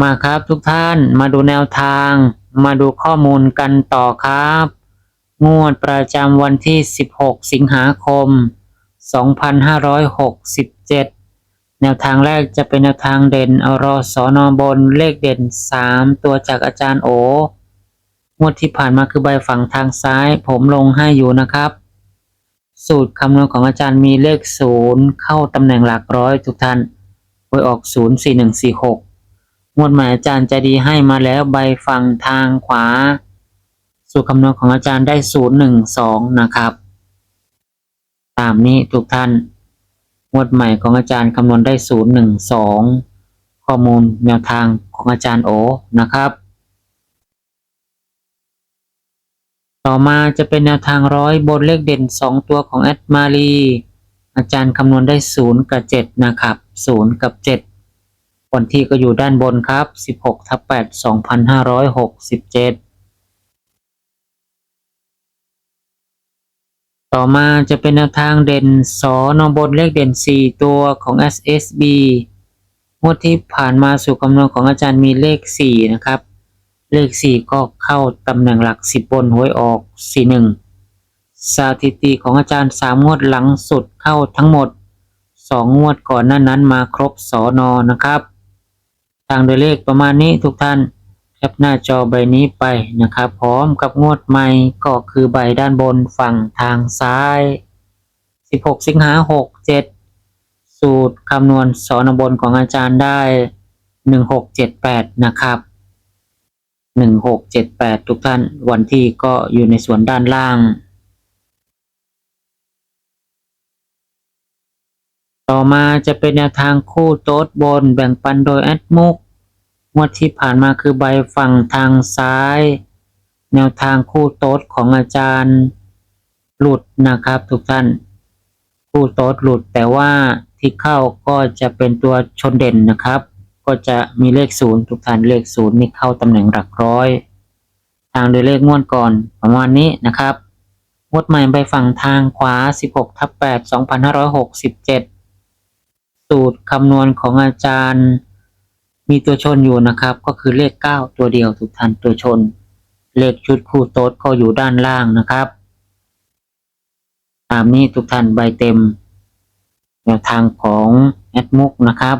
มาครับทุกท่านมาดูแนวทาง มาดูข้อมูลกันต่อครับ งวดประจำวันที่ 16 สิงหาคม 2567 แนวทางแรกจะเป็นแนวทางเด่นเอารอสอนอบนเลขเด่น 3 ตัวจากอาจารย์โองวดที่ผ่านมาคือใบฝั่งทางซ้าย ผมลงให้อยู่นะครับ สูตรคำนวณของอาจารย์มีเลข 0 เข้าตำแหน่งหลักร้อยทุกท่านไว้ออก 0 4 1 4 6 งวดใหม่อาจารย์ใจะดีให้มาแล้วใบฝั่งทางขวา สูตรคำนวณของอาจารย์ได้ศูนย์หนึ่งสองนะครับ ตามนี้ทุกท่าน งวดใหม่ของอาจารย์คำนวณได้ศูนย์หนึ่งสองข้อมูลแนวทางของอาจารย์โอนะครับ ต่อมาจะเป็นแนวทางร้อยบนเลขเด่นสองตัวของแอดมารีอาจารย์คำนวณได้ศูนย์กับเจ็ดนะครับศูนย์กับเจ็ด วันที่ก็อยู่ด้านบนครับ 16ทับ8 2567 ต่อมาจะเป็นแนวทางเด่นสอนอบนเลขเด่น 4 ตัวของ SSB งวดที่ผ่านมาสู่คำนวณของอาจารย์มีเลข 4 นะครับ เลข 4 ก็เข้าตำแหน่งหลัก 10 บนหวยออก 41 สถิติของอาจารย์ 3 งวดหลังสุดเข้าทั้งหมด 2 งวดก่อนหน้านั้นมาครบสอนอนะครับ ทางโดยเลขประมาณนี้ทุกท่านแคปหน้าจอใบนี้ไปนะครับพร้อมกับงวดใหม่ก็คือใบด้านบนฝั่งทางซ้าย 16 สิงหา 67 สูตรคำนวณสอนบนของอาจารย์ได้ 1678 นะครับ 1678 ทุกท่านวันที่ก็อยู่ในส่วนด้านล่าง ต่อมาจะเป็นแนวทางคู่โต๊ดบนแบ่งปันโดยแอดมุกงวดที่ผ่านมาคือใบฝั่งทางซ้าย แนวทางคู่โต๊ดของอาจารย์ หลุดนะครับทุกท่าน คู่โต๊ดหลุดแต่ว่าที่เข้าก็จะเป็นตัวชนเด่นนะครับ ก็จะมีเลขศูนย์ทุกท่านเลขศูนย์นี่เข้าตำแหน่งหลักร้อย ทางโดยเลขงวดก่อนประมาณนี้นะครับงวดใหม่ใบฝั่งทางขวา 16ทับ8 2567 สูตรคำนวณของอาจารย์ มีตัวชนอยู่นะครับ ก็คือเลข 9 ตัวเดียวทุกท่านตัวชน เลขชุดคู่โต๊ดก็อยู่ด้านล่างนะครับ ตามนี้ทุกท่านใบเต็มแนวทางของแอดมุกนะครับ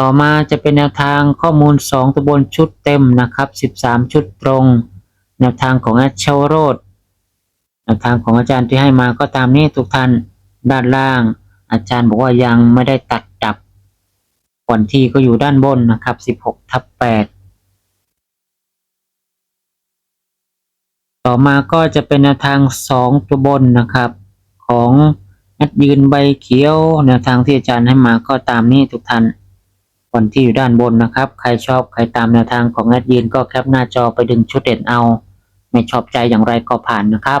ต่อมาจะเป็นแนวทางข้อมูล 2 ตัวบนชุดเต็มนะครับ 13 ชุดตรง แนวทางของแอดเชวโรด แนวทางของอาจารย์ที่ให้มาก็ตามนี้ทุกท่านด้านล่าง อาจารย์บอกว่ายังไม่ได้ตัดดับวันที่ก็อยู่ด้านบนนะครับ 16ทับ8ต่อมาก็จะเป็นแนวทาง 2 ตัวบนนะครับ ของแอดยืนใบเขียว แนวทางที่อาจารย์ให้มาก็ตามนี้ทุกท่านวันที่อยู่ด้านบนนะครับ ใครชอบใครตามแนวทางของแอดยืนก็แคปหน้าจอไปดึงชุดเด่นเอา ไม่ชอบใจอย่างไรก็ผ่านนะครับ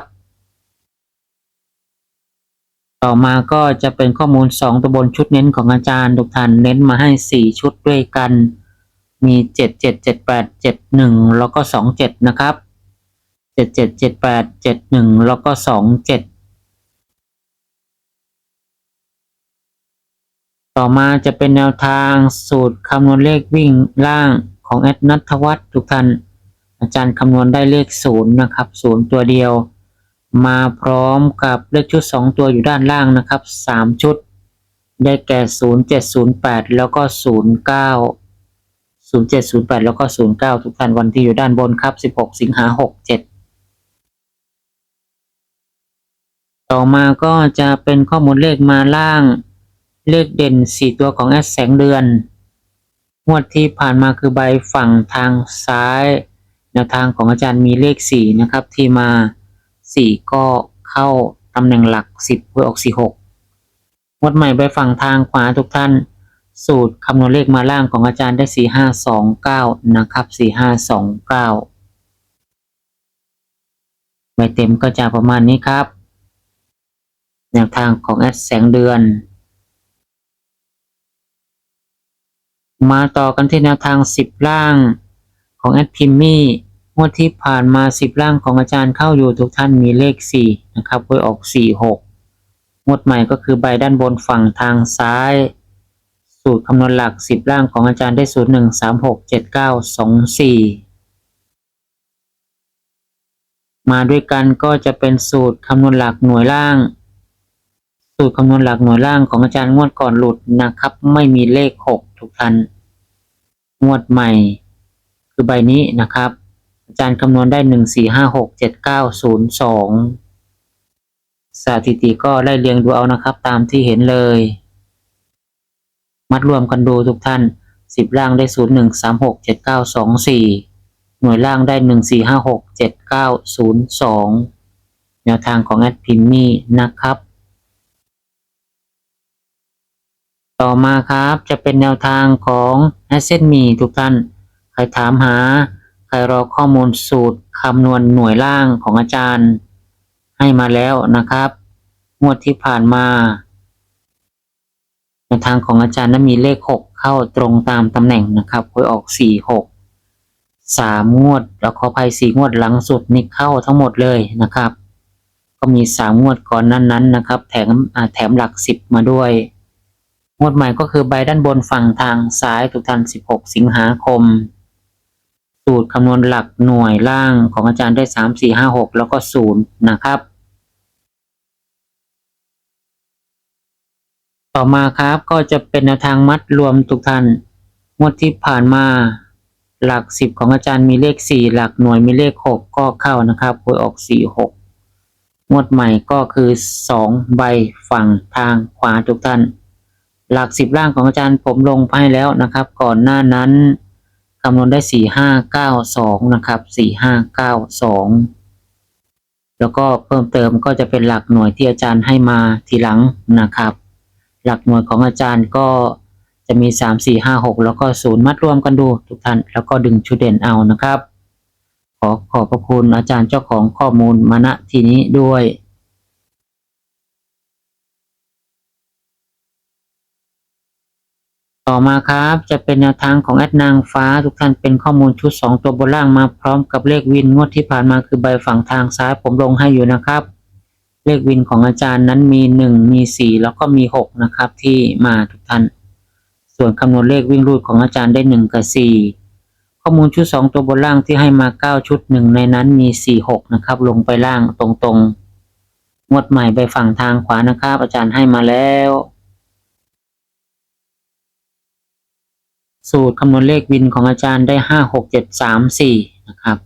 ต่อมาก็จะเป็นข้อมูล 2ตัวบนชุดเน้นของอาจารย์ทุกท่านเน้นมาให้ 4 ชุดด้วยกัน มี 7 7 7 8 7 1 แล้วก็ 2 7 นะครับ 7 7 7 8 7 1 แล้วก็ 2 7 ต่อมาจะเป็นแนวทางสูตรคำนวณเลขวิ่งล่างของแอดนัทวัฒน์ทุกท่านอาจารย์คำนวณได้เลขศูนย์นะครับศูนย์ตัวเดียว มาพร้อมกับเลขชุด 2 ตัวอยู่ด้านล่างนะครับ 3 ชุด ได้แก่ 0708 แล้วก็ 09 0708 แล้วก็ 09 ทุกท่านวันที่อยู่ด้านบนครับ 16 สิงหา 67 ต่อมาก็จะเป็นข้อมูลเลขมาล่าง เลขเด่น 4 ตัวของแอดแสงเดือน งวดที่ผ่านมาคือใบฝั่งทางซ้าย แนวทางของอาจารย์มีเลข 4 นะครับที่มา 4 ก็เข้าตำแหน่งหลัก 10เพื่อออก 46งวดใหม่ไปฝั่งทางขวาทุกท่าน สูตรคำนวณเลขมาล่างของอาจารย์ได้สี่ห้าสองเก้านะครับสี่ห้าสองเก้าใบเต็มก็จะประมาณนี้ครับ แนวทางของแอดแสงเดือน มาต่อกันที่แนวทางสิบล่างของแอดพิมมี่ งวดที่ผ่านมาสิบล่างของอาจารย์เข้าอยู่ทุกท่านมีเลขสี่นะครับไว้ออกสี่หกงวดใหม่ก็คือใบด้านบนฝั่งทางซ้าย สูตรคำนวณหลักสิบล่างของอาจารย์ได้สูตรหนึ่งสามหกเจ็ดเก้าสองสี่มาด้วยกันก็จะเป็นสูตรคำนวณหลักหน่วยล่าง สูตรคำนวณหลักหน่วยล่างของอาจารย์งวดก่อนหลุดนะครับ ไม่มีเลขหกทุกท่านงวดใหม่ คือใบนี้นะครับ อาจารย์คำนวณได้หนึ่งสี่ห้าหกเจ็ดเก้าศูนย์สองสถิติก็ไล่เรียงดูเอานะครับ ตามที่เห็นเลย มัดรวมกันดูทุกท่านสิบล่างได้ศูนย์หนึ่งสามหกเจ็ดเก้าสองสี่หน่วยล่างได้หนึ่งสี่ห้าหกเจ็ดเก้าศูนย์สองแนวทางของแอดพิมมี่นะครับ ต่อมาครับจะเป็นแนวทางของ a s s e t มีทุกท่าน ใครถามหา รรอข้อมูลสูตรคำนวณหน่วยล่างของอาจารย์ ให้มาแล้วนะครับ งวดที่ผ่านมาแนทางของอาจารย์นั้นมีเลข 6 เข้าตรงตามตำแหน่งนะครับหวยออก 4 6 3 งวด แล้วขอภัย 4 งวดหลังสุดนี่เข้าทั้งหมดเลยนะครับ ก็มี 3 งวดก่อนนั้นๆนะครับ แถมแถมหลัก 10 มาด้วย งวดใหม่ก็คือใบด้านบนฝั่งทางซ้ายทุกท่าน16 สิงหาคม สูตรคำนวณหลักหน่วยล่างของอาจารย์ได้ 3 4 5 6 แล้วก็ 0 นะครับ ต่อมาครับก็จะเป็นแนวทางมัดรวมทุกท่านงวดที่ผ่านมา หลัก 10 ของอาจารย์มีเลข 4 หลักหน่วยมีเลข 6 ก็เข้านะครับหวยออก 4 6 งวดใหม่ก็คือ 2 ใบฝั่งทางขวาทุกท่าน หลักสิบล่างของอาจารย์ผมลงไปแล้วนะครับ ก่อนหน้านั้น คำนวณได้สี่ห้าเก้าสองนะครับสี่ห้าเก้าสองแล้วก็เพิ่มเติมก็จะเป็นหลักหน่วยที่อาจารย์ให้มาทีหลังนะครับ หลักหน่วยของอาจารย์ก็จะมีสามสี่ห้าหกแล้วก็ศูนย์มัดรวมกันดูทุกท่านแล้วก็ดึงชุดเด่นเอานะครับ ขอขอบพระคุณอาจารย์เจ้าของข้อมูลมาณที่นี้ด้วย ต่อมาครับจะเป็นแนวทางของแอดนางฟ้าทุกท่านเป็นข้อมูลชุด 2 ตัวบนล่างมาพร้อมกับเลขวินงวดที่ผ่านมาคือใบฝั่งทางซ้ายผมลงให้อยู่นะครับ เลขวินของอาจารย์นั้นมี 1 มี 4 แล้วก็มี 6 นะครับที่มาทุกท่าน ส่วนคำนวณเลขวิ่งรูดของอาจารย์ได้ 1 กับ 4 ข้อมูลชุด 2 ตัวบนล่างที่ให้มา 9 ชุดหนึ่งในนั้นมี 4 6 นะครับ ลงไปล่างตรงๆงวดใหม่ไปฝั่งทางขวานะครับ อาจารย์ให้มาแล้ว สูตรคำนวณเลขวินของอาจารย์ได้ห้าหกเจ็ดสามสี่นะครับ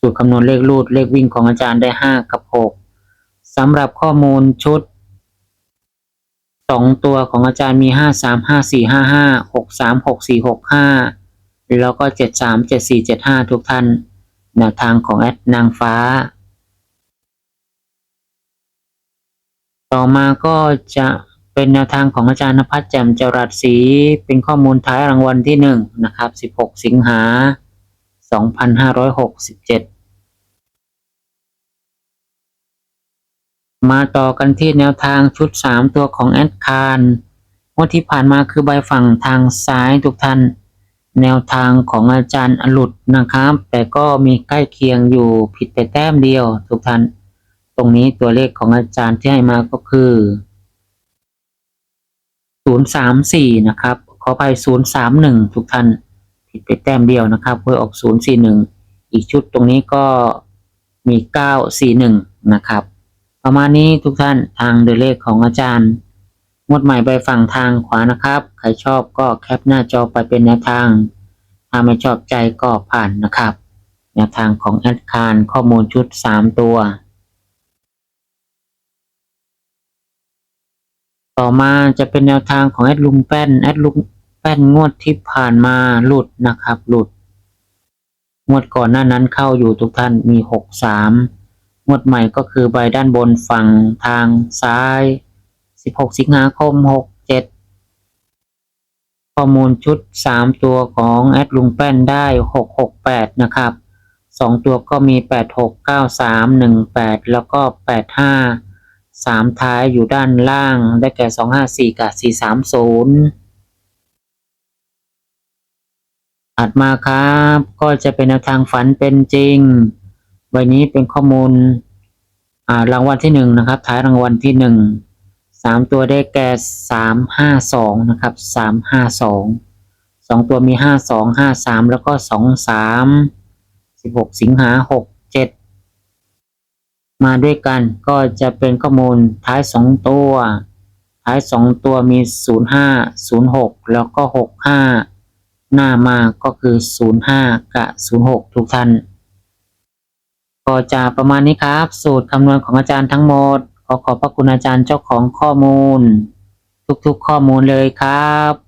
สูตรคำนวณเลขรูดเลขวิ่งของอาจารย์ได้ห้ากับหกสำหรับข้อมูลชุดสองตัวของอาจารย์มีห้าสามห้าสี่ห้าห้าหกสามหกสี่หกห้าแล้วก็เจ็ดสามเจ็ดสี่เจ็ดห้าทุกท่านแนวทางของแอดนางฟ้า ต่อมาก็จะ เป็นแนวทางของอาจารย์นภัสแจ่มจรัสศรีเป็นข้อมูลท้ายรางวัลที่หนึ่งนะครับ 16 สิงหา 2567 มาต่อกันที่แนวทางชุด 3 ตัวของแอดคารงวดที่ผ่านมาคือใบฝั่งทางซ้ายทุกท่าน แนวทางของอาจารย์อลุดนะครับ แต่ก็มีใกล้เคียงอยู่ผิดแต่แต้มเดียวทุกท่าน ตรงนี้ตัวเลขของอาจารย์ที่ให้มาก็คือ ศูนย์สามสี่นะครับ ขอไปศูนย์สามหนึ่งทุกท่านผิดไปแต้มเดียวนะครับเพื่อออกศูนย์สี่หนึ่งอีกชุดตรงนี้ก็มีเก้าสี่หนึ่งนะครับ ประมาณนี้ทุกท่านทางเดเลขของอาจารย์งวดใหม่ใบฝั่งทางขวานะครับ ใครชอบก็แคปหน้าจอไปเป็นแนวทาง ถ้าไม่ชอบใจก็ผ่านนะครับ แนวทางของแอดคารข้อมูลชุดสามตัว ต่อมาจะเป็นแนวทางของแอดลุงแป้นแอดลุงแป้นงวดที่ผ่านมาหลุดนะครับ หลุด งวดก่อนหน้านั้นเข้าอยู่ทุกท่านมีหกสามงวดใหม่ก็คือใบด้านบนฝั่งทางซ้าย 16 สิงหาคม 67 ข้อมูลชุด 3 ตัวของแอดลุงแป้นได้ 668 นะครับ 2 ตัวก็มี 86 93 18 แล้วก็ 85 3ท้ายอยู่ด้านล่างได้แก่254กับ430ถัดมาครับ ก็จะเป็นแนวทางฝันเป็นจริง ใบนี้เป็นข้อมูลอ่ารางวัลที่หนึ่งนะครับ ท้ายรางวัลที่หนึ่งสามตัวได้แก่สามห้าสองนะครับสามห้าสองสองตัวมีห้าสองห้าสามแล้วก็สองสามสิบหกสิงหาหกเจ็ด มาด้วยกันก็จะเป็นข้อมูลท้ายสองตัว ท้ายสองตัวมีศูนย์ห้าศูนย์หกแล้วก็หกห้าหน้ามาก็คือ 05 กับ 06 ทุกท่าน ก็จะประมาณนี้ครับ สูตรคำนวณของอาจารย์ทั้งหมด ขอขอบพระคุณอาจารย์เจ้าของข้อมูล ทุกๆข้อมูลเลยครับ